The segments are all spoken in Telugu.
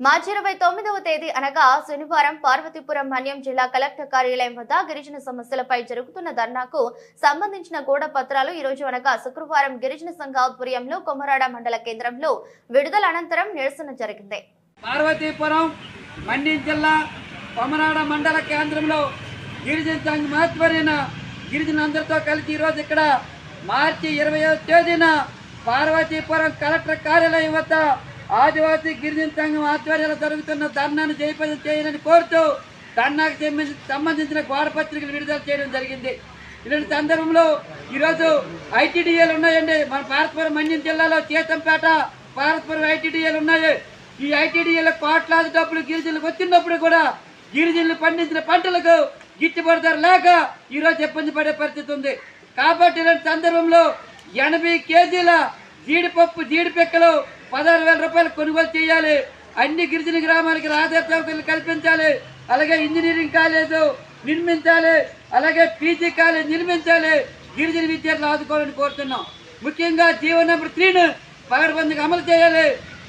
మార్చి ఇరవై తొమ్మిదవ తేదీ అనగా శనివారం పార్వతీపురం మన్యం జిల్లా కలెక్టర్ కార్యాలయం వద్ద గిరిజన సమస్యలపై జరుగుతున్న ధర్నాకు సంబంధించిన గోడ పత్రాలు ఈరోజు అనగా శుక్రవారం గిరిజన సంఘ ఆధ్వర్యంలో కొమరాడ మండల కేంద్రంలో విడుదల అనంతరం నిరసన జరిగింది. పార్వతీపురం మండ్యం జిల్లా కొమరాడ మండల కేంద్రంలో గిరిజన సంఘం ఆధ్వర్యాన గిరిజనులందరితో కలిసి ఈరోజు ఇక్కడ మార్చి ఇరవై తేదీన పార్వతీపురం కలెక్టర్ కార్యాలయం వద్ద ఆదివాసీ గిరిజన సంఘం ఆధ్వర్యంలో జరుగుతున్న ధర్నాను జయప్రదం చేయాలని కోరుతూ ధర్నాకు సంబంధించి- సంబంధించిన గోడపత్రికలు విడుదల చేయడం జరిగింది. ఇలాంటి సందర్భంలో ఈరోజు ఐటీడీఏలు ఉన్నాయండి. మన పార్వతీపురం మండ్యం జిల్లాలో చేతంపేట పార్వతీపురం ఐటీడీఏలు ఉన్నాయి. ఈ ఐటీడీఏల కోట్లాది డబ్బులు గిరిజనులకు వచ్చినప్పుడు కూడా గిరిజనులు పండించిన పంటలకు గిట్టుబాటు ధర లేక ఈరోజు ఇబ్బంది పడే పరిస్థితి ఉంది. కాబట్టి ఇలాంటి సందర్భంలో ఎనభై కేజీల జీడిపప్పు జీడిపెక్కలు పదహారు వేల రూపాయలు కొనుగోలు చేయాలి. అన్ని గిరిజన గ్రామాలకి రహదారి సౌకర్యాలు కల్పించాలి. అలాగే ఇంజనీరింగ్ కాలేజు నిర్మించాలి. అలాగే పీజీ కాలేజ్ నిర్మించాలి. గిరిజన విద్యార్థులు ఆదుకోవాలని కోరుతున్నాం. ముఖ్యంగా జీవో నెంబర్ త్రీను పగడబందికి అమలు చేయాలి.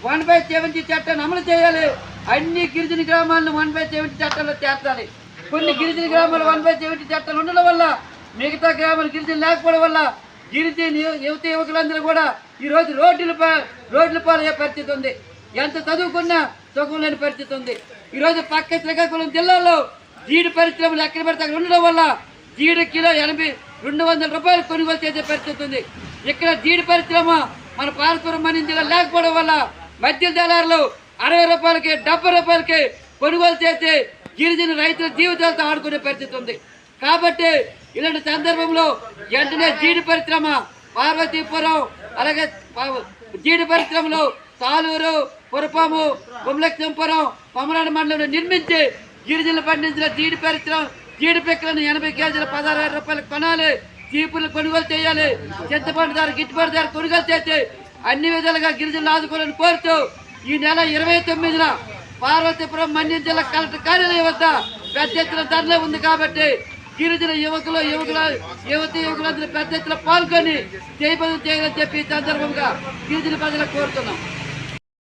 వన్ బై సెవెంటీ చట్టాన్ని అమలు చేయాలి. అన్ని గిరిజన గ్రామాలను వన్ బై సెవెంటీ చట్టాల్లో చేర్చాలి. కొన్ని గిరిజన గ్రామాలు వన్ బై సెవెంటీ చట్టాలు ఉండడం వల్ల మిగతా గ్రామాలు గిరిజన లేకపోవడం వల్ల గిరిజన యువత యువకులందరూ కూడా ఈరోజు రోజు రోడ్ల రోడ్ల పాలయ్యే పరిస్థితి ఉంది. ఎంత చదువుకున్నా సుఖం లేని పరిస్థితి ఉంది. ఈరోజు పక్క శ్రీకాకుళం జిల్లాలో జీడి పరిశ్రమలు ఎక్కడ పడితే అక్కడ ఉండడం వల్ల జీడి కిలో ఎనభై రెండు వందల రూపాయలు కొనుగోలు చేసే పరిస్థితి ఉంది. ఇక్కడ జీడి పరిశ్రమ మన పాలపురం మన జిల్లా లేకపోవడం వల్ల మధ్య దళారులు అరవై రూపాయలకి డెబ్బై రూపాయలకి కొనుగోలు చేసి గిరిజన రైతుల జీవితాలతో ఆడుకునే పరిస్థితి ఉంది. కాబట్టి ఇలాంటి సందర్భంలో వెంటనే జీడి పరిశ్రమ పార్వతీపురం అలాగే జీడి పరిశ్రమలు తాలూరు పురపాము గుమలక్ష్మపురం పమరాడు మండలంలో నిర్మించి గిరిజనులు పండించిన జీడి పరిశ్రమ జీడి పిక్కలను ఎనభై కేజీల పదహారు వేల రూపాయలు కొనాలి. చీపులు కొనుగోలు చేయాలి. చింతపండు ధర గిట్టుబాటు ధర కొనుగోలు చేసి అన్ని విధాలుగా గిరిజనులు ఆదుకోవాలని కోరుతూ ఈ నెల ఇరవై తొమ్మిదిన పార్వతీపురం మన్యం జిల్లా కలెక్టర్ కార్యాలయం వద్ద పెద్ద ఎత్తున ధరలే ఉంది కాబట్టి గిరిజన యువకులు యువకుల యువతి యువకులందరూ పెద్ద ఎత్తున పాల్గొని జయపదం చేయాలని చెప్పి సందర్భంగా గిరిజన ప్రజలకు కోరుతున్నాం.